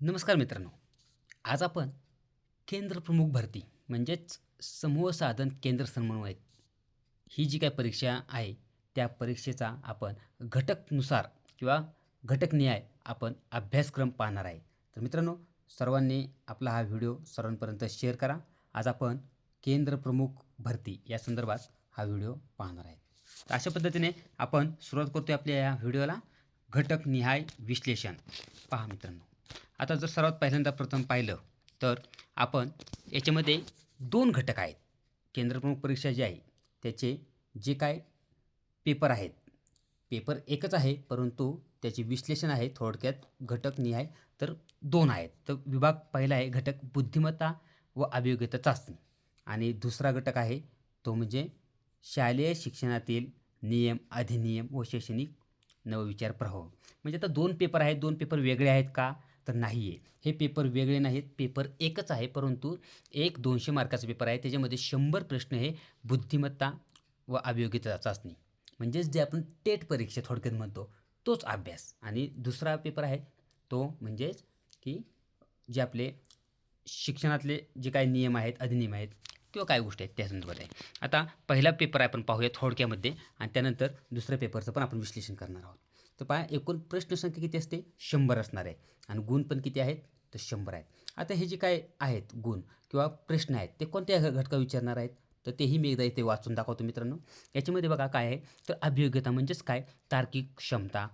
नमस्कार मित्रांनो. आज आपण केंद्र प्रमुख भरती म्हणजेच समूह साधन केंद्र समन्वयक ही जी काय परीक्षा आहे त्या परीक्षेचा आपण घटकनुसार किंवा घटकनिहाय आपण अभ्यासक्रम पाहणार आहे. तर मित्रांनो सर्वांनी आपला हा व्हिडिओ सर्वांपर्यंत शेअर करा. आज आपण केंद्र प्रमुख भरती या संदर्भात हा व्हिडिओ पाहणार आहे. तर अशा पद्धतीने आपण सुरुवात करतो आपल्या या व्हिडिओला. घटकनिहाय विश्लेषण. पहा मित्रांनो. आता जर सर्वात पहिल्यांदा प्रथम पाहिलं तर आपण याच्यामध्ये दोन घटक आहेत. केंद्रप्रमुख परीक्षा जी आहे त्याचे जे काय पेपर आहेत पेपर एकच आहे परंतु त्याचे विश्लेषण आहे थोडक्यात घटक निहाय तर दोन आहेत. तर विभाग पहिला आहे घटक बुद्धिमत्ता व अभियोग्यता चाचणी. आणि दुसरा घटक आहे तो म्हणजे शालेय शिक्षणातील नियम अधिनियम व शैक्षणिक नवविचार प्रभाव. म्हणजे आता दोन पेपर आहेत दोन पेपर वेगळे आहेत का? तर नाही आहे हे पेपर वेगळे नाहीत पेपर एकच आहे परंतु एक दोनशे मार्काचा पेपर आहे. त्याच्यामध्ये शंभर प्रश्न हे बुद्धिमत्ता व अभियोग्यता चाचणी. म्हणजेच जे आपण टेट परीक्षा थोडक्यात म्हणतो तोच अभ्यास. आणि दुसरा पेपर आहे तो म्हणजेच की जे आपले शिक्षणातले जे काही नियम आहेत अधिनियम आहेत किंवा काय गोष्टी आहेत त्या संदर्भात आहे. आता पहिला पेपर आहे आपण पाहूया थोडक्यामध्ये आणि त्यानंतर दुसऱ्या पेपरचं पण आपण विश्लेषण करणार आहोत. तर पहा एकूण प्रश्नसंख्या किती असते? शंभर असणार आहे. आणि गुण पण किती आहेत? तर शंभर आहेत. आता हे जे काय आहेत गुण किंवा प्रश्न आहेत ते कोणत्या घटका विचारणार आहेत? तर तेही मी एकदा इथे वाचून दाखवतो मित्रांनो. याच्यामध्ये बघा काय आहे? तर अभियोग्यता म्हणजेच काय? तार्किक क्षमता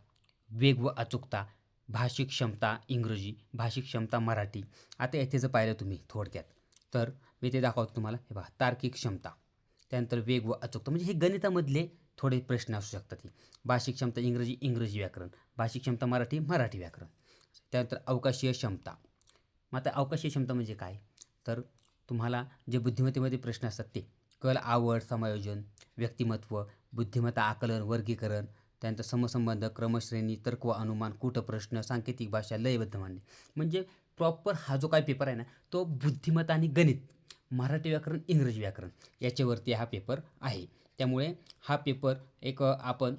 वेग व अचूकता भाषिक क्षमता इंग्रजी भाषिक क्षमता मराठी. आता येथे जर पाहिलं तुम्ही थोडक्यात तर मी ते दाखवतो तुम्हाला. हे बघा तार्किक क्षमता त्यानंतर वेग व अचूकता. म्हणजे हे गणितामधले थोडे प्रश्न असू शकतात भाषिक क्षमता इंग्रजी इंग्रजी व्याकरण. भाषिक क्षमता मराठी मराठी व्याकरण. त्यानंतर अवकाशीय क्षमता. मग आता अवकाशीय क्षमता म्हणजे काय? तर तुम्हाला जे बुद्धिमत्तेमध्ये प्रश्न असतात ते. कल आवड समायोजन व्यक्तिमत्व बुद्धिमत्ता आकलन वर्गीकरण त्यानंतर समसंबंध क्रमश्रेणी तर्क व अनुमान कूटप्रश्न सांकेतिक भाषा लयबद्ध मांडणे. म्हणजे प्रॉपर हा जो काय पेपर आहे ना तो बुद्धिमत्ता आणि गणित. मराठी व्याकरण इंग्रजी व्याकरण. याच्यावरती हा पेपर आहे. त्यामुळे हा पेपर एक आपण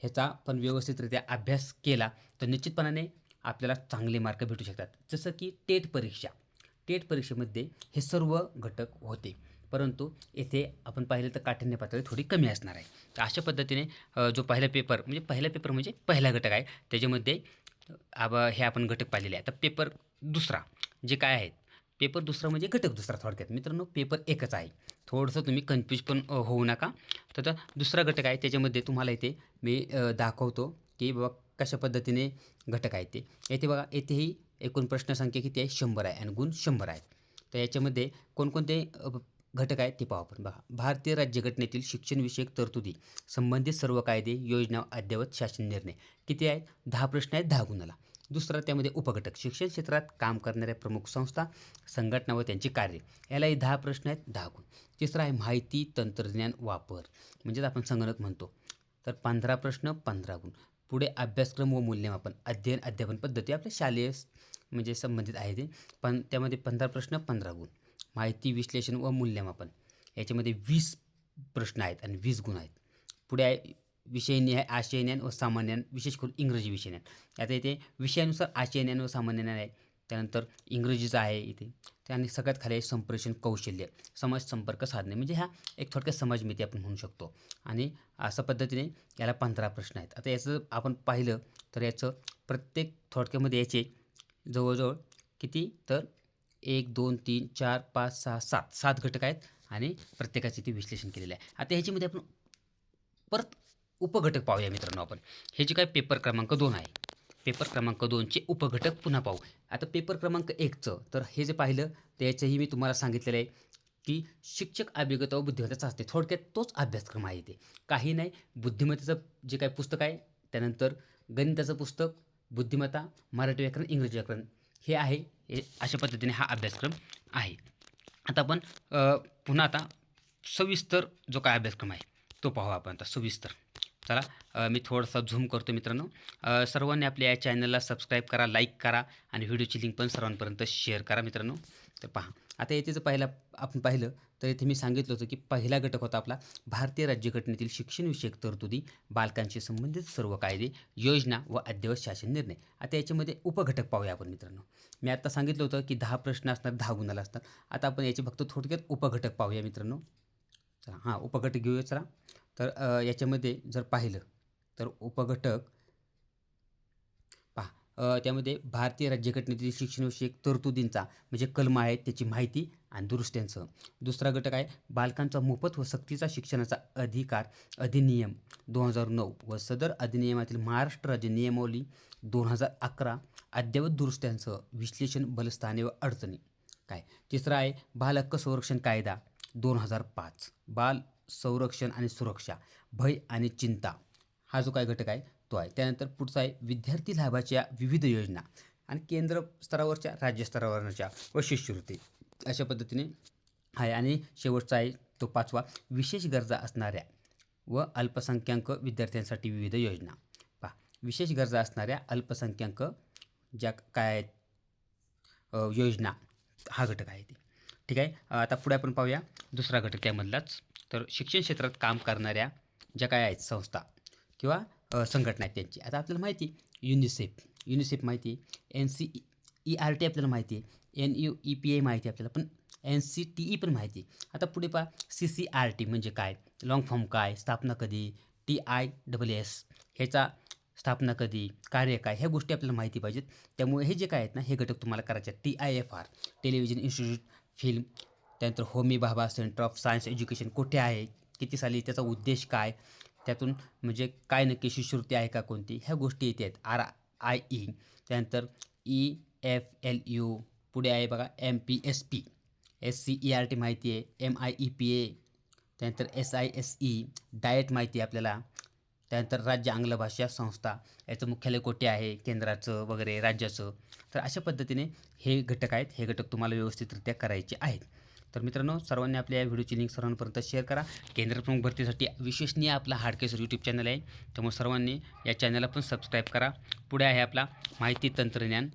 ह्याचा पण व्यवस्थितरित्या अभ्यास केला तर निश्चितपणाने आपल्याला चांगले मार्क भेटू शकतात. जसं की टेट परीक्षा. टेट परीक्षेमध्ये हे सर्व घटक होते. परंतु येथे आपण पाहिलं तर काठिण्य पातळी थोडी कमी असणार आहे. तर अशा पद्धतीने जो पहिला पेपर म्हणजे पहिला पेपर म्हणजे पहिला घटक आहे. त्याच्यामध्ये आबा हे आपण घटक पाहिलेले आहे. आता पेपर दुसरा जे काय आहेत पेपर दुसरा म्हणजे घटक दुसरा थोडक्यात. मित्रांनो पेपर एकच आहे. थोडंसं तुम्ही कन्फ्यूज पण होऊ नका. तर दुसरा घटक आहे त्याच्यामध्ये तुम्हाला इथे मी दाखवतो की बाबा कशा पद्धतीने घटक आहेत ते. येथे बघा येथेही एकूण प्रश्नसंख्या किती आहे? शंभर आहे. आणि गुण शंभर आहेत. तर याच्यामध्ये कोणकोणते घटक आहेत ते पाहू आपण. बघा भारतीय राज्यघटनेतील शिक्षणविषयक तरतुदी संबंधित सर्व कायदे योजना अद्ययावत शासन निर्णय किती आहेत? दहा प्रश्न आहेत दहा गुणाला. दुसरा त्यामध्ये उपघटक. शिक्षण क्षेत्रात काम करणाऱ्या प्रमुख संस्था संघटना व त्यांची कार्य. यालाही दहा प्रश्न आहेत दहा गुण. तिसरा आहे माहिती तंत्रज्ञान वापर. म्हणजेच आपण संगणक म्हणतो. तर पंधरा प्रश्न पंधरा गुण. पुढे अभ्यासक्रम व मूल्यमापन अध्ययन अध्यापन पद्धती आपल्या शालेय म्हणजे संबंधित आहे ते पण त्यामध्ये पंधरा प्रश्न पंधरा गुण. माहिती विश्लेषण व मूल्यमापन. याच्यामध्ये वीस प्रश्न आहेत आणि वीस गुण आहेत. पुढे आहे विषय न्याय आशय ज्ञान व सामान्य ज्ञान विशेष करून इंग्रजी विषय ज्ञान आता इथे विषयानुसार आशय ज्ञान व सामान्य ज्ञान आहे. त्यानंतर इंग्रजीचं आहे इथे. आणि सगळ्यात खाली आहे संप्रेषण कौशल्य समाज संपर्क साधणे. म्हणजे ह्या एक थोडक्यात समाजमिती आपण म्हणू शकतो. आणि अशा पद्धतीने याला पंधरा प्रश्न आहेत. आता याचं आपण पाहिलं तर याचं प्रत्येक थोडक्यामध्ये याचे जवळजवळ किती? तर एक दोन तीन चार पाच सहा सात. सात घटक आहेत आणि प्रत्येकाचे ते विश्लेषण केलेलं आहे. आता ह्याच्यामध्ये आपण परत उपघटक पाहूया मित्रांनो आपण. हे जे काय पेपर क्रमांक दोन आहे पेपर क्रमांक दोनचे उपघटक पुन्हा पाहू. आता पेपर क्रमांक एकचं तर हे जे पाहिलं त्याचंही मी तुम्हाला सांगितलेलं आहे की शिक्षक अभिगत व बुद्धिमत्ताचा असते थोडक्यात तोच अभ्यासक्रम आहे ते काही नाही बुद्धिमत्तेचं जे काही पुस्तक आहे त्यानंतर गणिताचं पुस्तक बुद्धिमत्ता मराठी व्याकरण इंग्रजी व्याकरण हे आहे हे अशा पद्धतीने हा अभ्यासक्रम आहे. आता आपण पुन्हा आता सविस्तर जो काय अभ्यासक्रम आहे तो पाहू आपण आता सविस्तर. चला मी थोडासा झूम करतो मित्रांनो. सर्वांनी आपल्या या चॅनलला सबस्क्राईब करा लाईक करा आणि व्हिडिओची लिंक पण सर्वांपर्यंत शेअर करा मित्रांनो. तर पहा आता येथे जर पहिला आपण पाहिलं तर येथे मी सांगितलं होतं की पहिला घटक होता आपला भारतीय राज्यघटनेतील शिक्षणविषयक तरतुदी बालकांशी संबंधित सर्व कायदे योजना व अद्ययावत शासन निर्णय. आता याच्यामध्ये उपघटक पाहूया आपण मित्रांनो. मी आत्ता सांगितलं होतं की दहा प्रश्न असणार दहा गुणाला असतात आता आपण याचे फक्त थोडक्यात उपघटक पाहूया मित्रांनो. चला हां उपघटक घेऊया चला. तर याच्यामध्ये जर पाहिलं तर उपघटक पहा त्यामध्ये भारतीय राज्यघटनेतील शिक्षणविषयक तरतुदींचा म्हणजे कलम आहेत त्याची माहिती आणि दुरुस्त्यांसह दुसरा घटक आहे बालकांचा मोफत व सक्तीचा शिक्षणाचा अधिकार अधिनियम दोन हजार नऊ व सदर अधिनियमातील महाराष्ट्र राज्य नियमावली दोन हजार अकरा अद्ययावत दुरुस्त्यांसह विश्लेषण बलस्थाने व अडचणी. काय? तिसरा आहे बाल हक्क संरक्षण कायदा दोन हजार पाच. बाल संरक्षण आणि सुरक्षा भय आणि चिंता हा जो काय घटक आहे तो आहे. त्यानंतर पुढचा आहे विद्यार्थी लाभाच्या विविध योजना आणि केंद्र स्तरावरच्या राज्य स्तरावरच्या व शिष्यवृत्ती. अशा पद्धतीने आहे. आणि शेवटचा आहे तो पाचवा विशेष गरजा असणाऱ्या व अल्पसंख्याक विद्यार्थ्यांसाठी विविध योजना. पहा विशेष गरजा असणाऱ्या अल्पसंख्याक ज्या काय आहेत योजना हा घटक आहे ते. ठीक आहे? आता पुढे आपण पाहूया दुसरा घटक त्यामधलाच तर शिक्षण क्षेत्रात काम करणाऱ्या ज्या काय आहेत संस्था किंवा संघटना आहेत त्यांची. आता आपल्याला माहिती आहे युनिसेफ युनिसेफ माहिती आहे. N C E R T आपल्याला माहिती आहे. N U E P A माहिती आहे आपल्याला पण एन सी टी ई पण माहिती आहे. आता पुढे पहा सी सी आर टी म्हणजे काय? लाँग फॉर्म काय? स्थापना कधी? टी आय डबल एस ह्याचा स्थापना कधी? कार्य काय? ह्या गोष्टी आपल्याला माहिती पाहिजेत. त्यामुळे हे जे काय आहेत ना हे घटक तुम्हाला करायचे आहेत. T I F R television institute film त्यानंतर Homi Bhabha centre of science education कुठे आहे किती साली त्याचा उद्देश काय त्यातून म्हणजे काय नक्की शिष्यवृत्ती आहे का कोणती ह्या गोष्टी येते आहेत. आर आय ई त्यानंतर ई एफ एल यू पुढे आहे बघा M P S P S C E R T माहिती आहे M I E P A त्यानंतर S I S E DIET माहिती आहे आपल्याला त्यानंतर राज्य आंग्ल भाषा संस्था याचं मुख्यालय कोठे आहे केंद्राचं वगैरे राज्याचं तर अशा पद्धतीने हे घटक आहेत हे घटक तुम्हाला व्यवस्थितरित्या करायचे आहेत. तर मित्रांनो सर्वांनी आपल्या या व्हिडिओची लिंक सर्वांपर्यंत शेअर करा. केंद्रप्रमुख भरतीसाठी विश्वसनीय आपला हाडकेसर यूट्यूब चॅनल आहे. त्यामुळे सर्वांनी या चॅनलला पण सबस्क्राईब करा. पुढे आहे आपला माहिती तंत्रज्ञान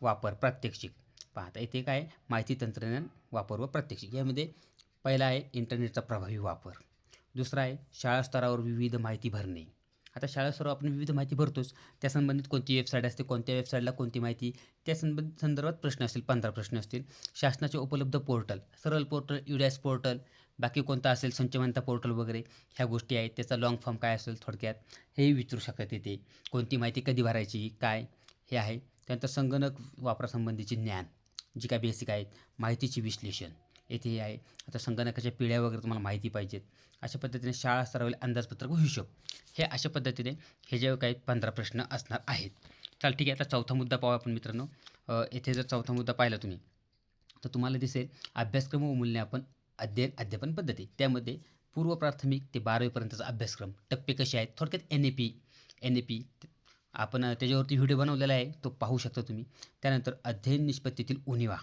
वापर प्रात्यक्षिक. पाहता इथे काय? माहिती तंत्रज्ञान वापर व प्रात्यक्षिक. यामध्ये पहिला आहे इंटरनेटचा प्रभावी वापर. दुसरा आहे शाळा स्तरावर विविध माहिती भरणे. आता शाळा सर्व आपण विविध माहिती भरतोच. त्या संबंधित कोणती वेबसाईट असते कोणत्या वेबसाईटला कोणती माहिती? त्या संबंधित संदर्भात प्रश्न असतील पंधरा प्रश्न असतील. शासनाचे उपलब्ध पोर्टल सरळ पोर्टल युडॅस पोर्टल बाकी कोणता असेल संचमनता पोर्टल वगैरे ह्या गोष्टी आहेत. त्याचा लॉंग फॉर्म काय असेल थोडक्यात हेही विचारू शकतात येते. कोणती माहिती कधी भरायची काय हे आहे. त्यानंतर संगणक वापरासंबंधीचे ज्ञान जी काय बेसिक आहेत माहितीचे विश्लेषण. येथे आहे. आता संगणकाच्या पिढ्या वगैरे तुम्हाला माहिती पाहिजेत. अशा पद्धतीने शाळा स्तरावरील अंदाजपत्रक व हिशोब हे अशा पद्धतीने हे जे काही पंधरा प्रश्न असणार आहेत. चाल ठीक आहे. आता चौथा मुद्दा पाहू आपण मित्रांनो. येथे जर चौथा मुद्दा पाहिला तुम्ही तर तुम्हाला दिसेल अभ्यासक्रम व मूल्यमापन अध्ययन अध्यापन पद्धती. त्यामध्ये पूर्व प्राथमिक ते बारावीपर्यंतचा अभ्यासक्रम. टप्पे कसे आहेत? थोडक्यात N A P N A P आपण त्याच्यावरती व्हिडिओ बनवलेला आहे. तो पाहू शकता तुम्ही. त्यानंतर अध्ययन निष्पत्तीतील उणिवा.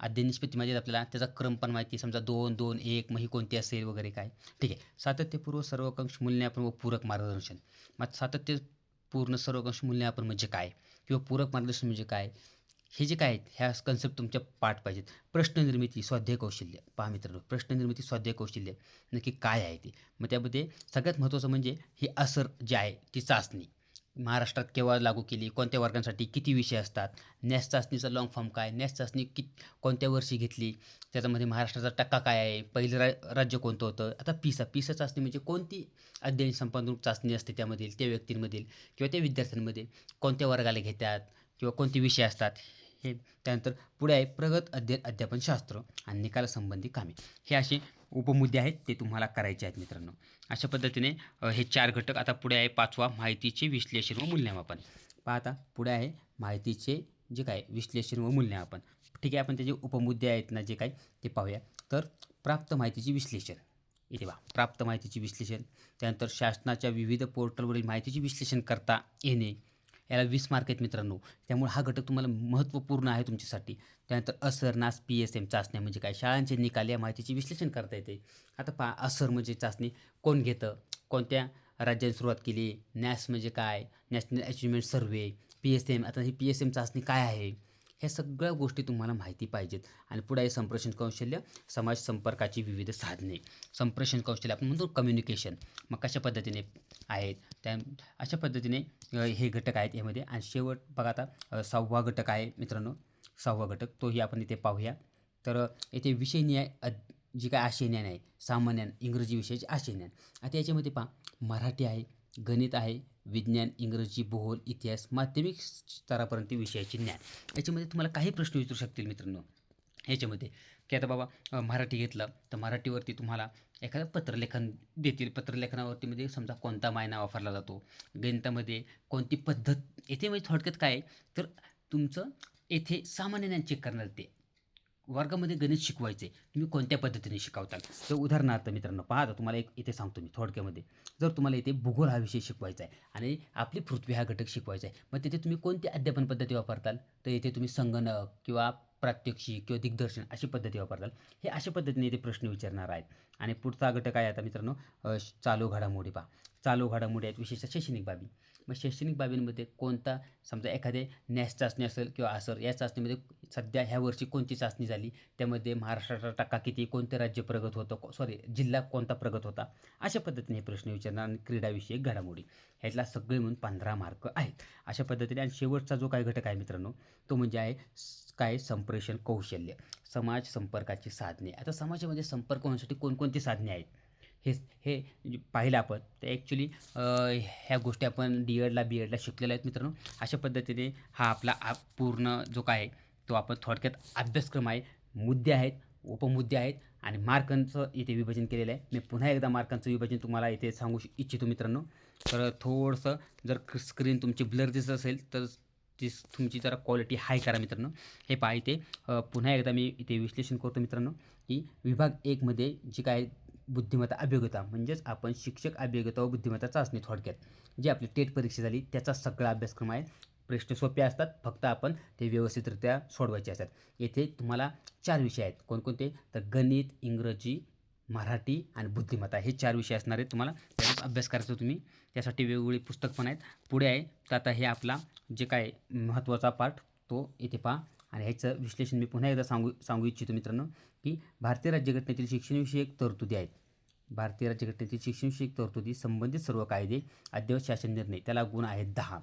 आद्य निष्पत्ती म्हणजे आपल्याला त्याचा क्रम पण माहिती समजा दोन दोन एक मग ही कोणती असेल वगैरे काय. ठीक आहे. सातत्यपूर्व सर्वकांश मूल्यमापन व पूरक मार्गदर्शन. मग सातत्य पूर्ण सर्वकांश मूल्यमापन म्हणजे काय? किंवा पूरक मार्गदर्शन म्हणजे काय? हे जे काय आहेत ह्या कन्सेप्ट तुमच्या पाठ पाहिजेत. प्रश्ननिर्मिती स्वाध्याय कौशल्य. पहा मित्रांनो प्रश्ननिर्मिती स्वाध्याय कौशल्य नक्की काय आहे ते? मग त्यामध्ये सगळ्यात महत्त्वाचं म्हणजे ही असर जी आहे ती चाचणी. महाराष्ट्रात केव्हा लागू केली? कोणत्या वर्गांसाठी किती विषय असतात? नॅस चाचणीचा लॉंग फॉर्म काय? नॅस चाचणी कि कोणत्या वर्षी घेतली? त्याच्यामध्ये महाराष्ट्राचा टक्का काय आहे? पहिलं रा राज्य कोणतं होतं? आता पिसा पिसा चाचणी म्हणजे कोणती अध्ययन संपादक चाचणी असते त्यामधील त्या व्यक्तींमधील किंवा त्या विद्यार्थ्यांमध्ये? कोणत्या वर्गाला घेतात किंवा कोणते विषय असतात? हे त्यानंतर पुढे आहे प्रगत अध्ययन अध्यापनशास्त्र आणि निकालासंबंधी कामे. हे असे उपमुद्दे आहेत ते तुम्हाला करायचे आहेत मित्रांनो. अशा पद्धतीने हे चार घटक आता पुढे आहे पाचवा माहितीचे विश्लेषण व मूल्यमापन. पाहता पुढे आहे माहितीचे जे काय विश्लेषण व मूल्यमापन. ठीक आहे आपण त्याचे उपमुद्दे आहेत ना जे काय ते पाहूया. तर प्राप्त माहितीचे विश्लेषण. इथे वा प्राप्त माहितीचे विश्लेषण. त्यानंतर शासनाच्या विविध पोर्टलवरील माहितीचे विश्लेषण करता येणे. याला वीस मार्क आहेत मित्रांनो. त्यामुळे हा घटक तुम्हाला महत्त्वपूर्ण आहे तुमच्यासाठी. त्यानंतर असर नास पी एस एम चाचण्या म्हणजे काय? शाळांचे निकाल या माहितीचे विश्लेषण करता येते. आता पहा असर म्हणजे चाचणी कोण घेतं? कोणत्या राज्याने सुरुवात केली? नॅस म्हणजे काय? National achievement survey P S M आता ही पी एस एम चाचणी काय आहे? ह्या सगळ्या गोष्टी तुम्हाला माहिती पाहिजेत. आणि पुढे आहे संप्रेषण कौशल्य समाज संपर्काची विविध साधने. संप्रेषण कौशल्य आपण म्हणतो कम्युनिकेशन मग कशा पद्धतीने आहेत? त्या अशा पद्धतीने हे घटक आहेत यामध्ये. आणि शेवट बघा आता सहावा घटक आहे मित्रांनो. सहावा घटक तोही आपण इथे पाहूया. तर येथे विषय न्याय जी काय आशय ज्ञान आहे सामान्य इंग्रजी विषयाचे आशय ज्ञान आता याच्यामध्ये पहा मराठी आहे गणित आहे विज्ञान इंग्रजी भूगोल इतिहास माध्यमिक स्तरापर्यंत विषयाचे ज्ञान. याच्यामध्ये तुम्हाला काही प्रश्न विचारू शकतील मित्रांनो. याच्यामध्ये की आता बाबा मराठी घेतलं तर मराठीवरती तुम्हाला एखादं पत्रलेखन देतील. पत्रलेखनावरती म्हणजे समजा कोणता मायना वापरला जातो? गणितामध्ये कोणती पद्धत? येथे म्हणजे थोडक्यात काय आहे, तर तुमचं येथे सामान्य ज्ञान चेक करणार येते. वर्गामध्ये गणित शिकवायचे तुम्ही कोणत्या पद्धतीने शिकवताल? तर उदाहरणार्थ मित्रांनो पहा आता तुम्हाला एक इथे सांगतो मी थोडक्यामध्ये. जर तुम्हाला इथे भूगोल हा विषय शिकवायचा आहे आणि आपली पृथ्वी हा घटक शिकवायचा आहे मग तिथे तुम्ही कोणती अध्यापन पद्धती वापरताल? तर इथे तुम्ही संगणक किंवा प्रात्यक्षिक किंवा दिग्दर्शन अशी पद्धती वापरताल. हे अशा पद्धतीने इथे प्रश्न विचारणार आहेत. आणि पुढचा घटक आहे आता मित्रांनो चालू घडामोडी पहा. चालू घडामोडी आहेत विशेष शैक्षणिक बाबी. मग शैक्षणिक बाबींमध्ये कोणता समजा एखादे नॅस चाचणी असेल किंवा असर या चाचणीमध्ये सध्या ह्या वर्षी कोणती चाचणी झाली? त्यामध्ये महाराष्ट्राचा टक्का किती? कोणते राज्य प्रगत होतं? सॉरी जिल्हा कोणता प्रगत होता? अशा पद्धतीने हे प्रश्न विचारणार आणि क्रीडाविषयक घडामोडी. ह्यातला सगळे म्हणून पंधरा मार्क आहेत. अशा पद्धतीने आणि शेवटचा जो काय घटक आहे मित्रांनो तो म्हणजे आहे काय? संप्रेषण कौशल्य. समाज संपर्काची साधने. आता समाजामध्ये संपर्क होण्यासाठी कोणकोणती साधने आहेत? हे हे जे पाहिलं आपण. तर ॲक्च्युली ह्या गोष्टी आपण डी एडला बी एडला शिकलेल्या आहेत मित्रांनो. अशा पद्धतीने हा आपला आ पूर्ण जो काय आहे तो आपण थोडक्यात अभ्यासक्रम आहे मुद्दे आहेत उपमुद्दे आहेत आणि मार्कांचं इथे विभाजन केलेलं आहे. मी पुन्हा एकदा मार्कांचं विभाजन तुम्हाला इथे सांगू इच्छितो मित्रांनो. तर थोडंसं जर स्क्रीन तुमची ब्लर दिसत असेल तर ती तुमची जरा क्वालिटी हाय करा मित्रांनो. हे पहा इथे पुन्हा एकदा मी इथे विश्लेषण करतो मित्रांनो की विभाग एकमध्ये जी काय बुद्धिमत्ता अभियोग्यता म्हणजेच आपण शिक्षक अभियोग्यता व बुद्धिमत्ता चाचणी थोडक्यात. जी आपली टेट परीक्षा झाली त्याचा सगळा अभ्यासक्रम आहे. प्रश्न सोपे असतात फक्त आपण ते व्यवस्थितरित्या सोडवायचे असतात. येथे तुम्हाला चार विषय आहेत. कोणकोणते? तर गणित इंग्रजी मराठी आणि बुद्धिमत्ता. हे चार विषय असणार आहेत तुम्हाला. त्याचा अभ्यास करायचा तुम्ही. त्यासाठी वेगवेगळी पुस्तक पण आहेत. पुढे आहे तर आता हे आपला जे काय महत्त्वाचा पार्ट तो इथे पहा. आणि ह्याचं विश्लेषण मी पुन्हा एकदा सांगू सांगू इच्छितो मित्रांनो की भारतीय राज्यघटनेतील शिक्षणविषयक तरतुदी आहेत. भारतीय राज्यघटनेतील शिक्षणविषयक तरतुदी संबंधित सर्व कायदे अद्ययावत शासन निर्णय त्याला गुण आहेत दहा.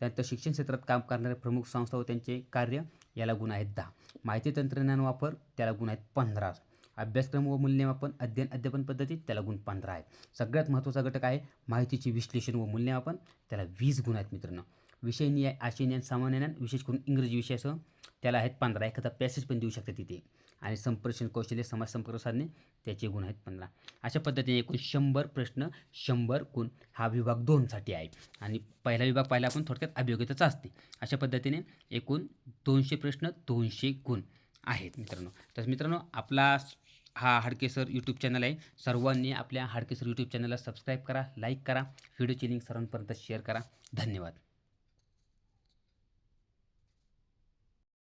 त्यानंतर शिक्षण क्षेत्रात काम करणाऱ्या प्रमुख संस्था व त्यांचे कार्य याला गुण आहेत दहा. माहिती तंत्रज्ञान वापर त्याला गुण आहेत पंधरा. अभ्यासक्रम व मूल्यमापन अध्ययन अध्यापन पद्धतीत त्याला गुण पंधरा आहेत. सगळ्यात महत्त्वाचा घटक आहे माहितीचे विश्लेषण व मूल्यमापन त्याला वीस गुण आहेत मित्रांनो. विषय निय आशय ज्ञान सामान्य ज्ञान विशेष करून इंग्रजी विषयासह त्याला आहेत पंधरा. एखादा पॅसेज पण देऊ शकते तिथे. आणि संप्रेषण कौशल्य समाज संपर्क साधने त्याचे गुण आहेत पंधरा. अशा पद्धतीने एकूण शंभर प्रश्न शंभर गुण हा विभाग दोनसाठी आहे आणि पहिला विभाग पाहिला आपण थोडक्यात अभियोग्यताचा असते. अशा पद्धतीने एकूण दोनशे प्रश्न दोनशे गुण आहेत मित्रांनो. तर मित्रांनो आपला हा हाडकेसर यूट्यूब चॅनल आहे. सर्वांनी आपल्या हाडकेसर यूट्यूब चॅनलला सबस्क्राईब करा लाईक करा. व्हिडिओची लिंक सर्वांपर्यंत शेअर करा. धन्यवाद.